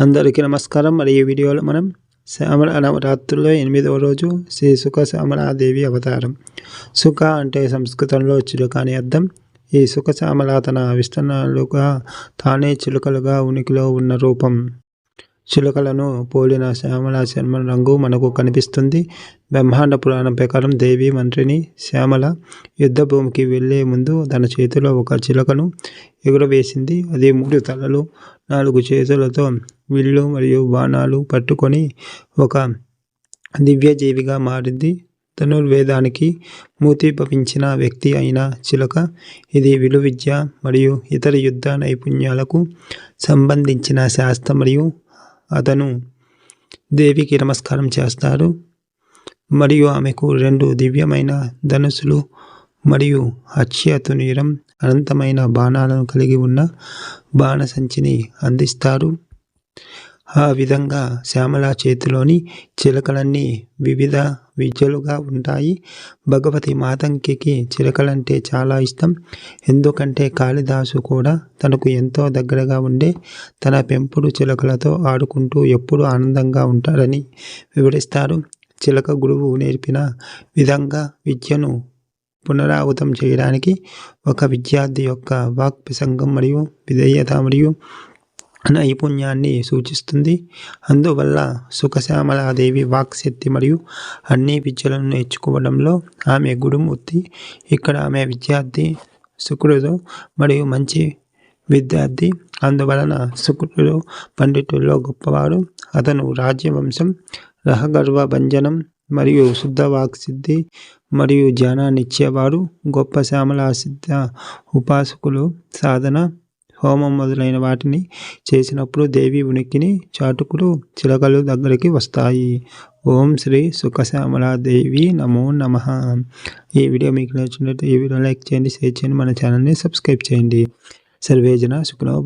అందరికీ నమస్కారం. మరి ఈ వీడియోలో మనం శ్యామల నవరాత్రుల్లో ఎనిమిదవ రోజు శ్రీ సుఖ శ్యామలాదేవి అవతారం. సుఖ అంటే సంస్కృతంలో చిలుక అని అర్థం. ఈ సుఖ శ్యామల తన విస్తరణలుగా తానే చిలుకలుగా ఉనికిలో ఉన్న రూపం. చిలుకలను పోలిన శ్యామల శర్మ రంగు మనకు కనిపిస్తుంది. బ్రహ్మాండ పురాణం ప్రకారం దేవి మంత్రిని శ్యామల యుద్ధ భూమికి వెళ్ళే ముందు తన చేతిలో ఒక చిలుకను ఎగురవేసింది. అది మూడు తలలు నాలుగు చేతులతో విల్లు మరియు బాణాలు పట్టుకొని ఒక దివ్యజీవిగా మారింది. ధనుర్వేదానికి మూతిభవించిన వ్యక్తి అయిన చిలక ఇది విలువిద్య మరియు ఇతర యుద్ధ నైపుణ్యాలకు సంబంధించిన శాస్త్రం మరియు అతను దేవికి నమస్కారం చేస్తారు మరియు ఆమెకు రెండు దివ్యమైన ధనుసులు మరియు అక్షయతునీరం అనంతమైన బాణాలను కలిగి ఉన్న బాణసంచిని అందిస్తారు. ఆ విధంగా శ్యామల చేతిలోని చిలకలన్నీ వివిధ విద్యలుగా ఉంటాయి. భగవతి మాతంకికి చిలకలంటే చాలా ఇష్టం. ఎందుకంటే కాళిదాసు కూడా తనకు ఎంతో దగ్గరగా ఉండే తన పెంపుడు చిలకలతో ఆడుకుంటూ ఎప్పుడు ఆనందంగా ఉంటారని వివరిస్తారు. చిలక గురువు నేర్పిన విధంగా విద్యను పునరావృతం చేయడానికి ఒక విద్యార్థి యొక్క వాక్ప్రసంగం మరియు విధేయత మరియు నైపుణ్యాన్ని సూచిస్తుంది. అందువల్ల సుఖశ్యామలాదేవి వాక్శక్తి మరియు అన్ని విద్యలను నేర్చుకోవడంలో ఆమె గుడుమూర్తి ఇక్కడ ఆమె విద్యార్థి శుక్రుడు మరియు మంచి విద్యార్థి. అందువలన శుక్రుడు పండితుల్లో గొప్పవాడు. అతను రాజ్యవంశం రహగర్వ భంజనం మరియు శుద్ధ వాక్సిద్ధి మరియు జ్ఞానాన్ని గొప్ప శ్యామల సిద్ధ ఉపాసకులు సాధన హోమం మొదలైన వాటిని చేసినప్పుడు దేవి ఉనికిని చాటుకులు చిలకలు దగ్గరికి వస్తాయి. ఓం శ్రీ సుఖశ్యామల దేవి నమో నమ. ఈ వీడియో మీకు నచ్చినట్టు ఈ వీడియో లైక్ చేయండి షేర్ చేయండి మన ఛానల్ని సబ్స్క్రైబ్ చేయండి. సర్వేజన సుఖనో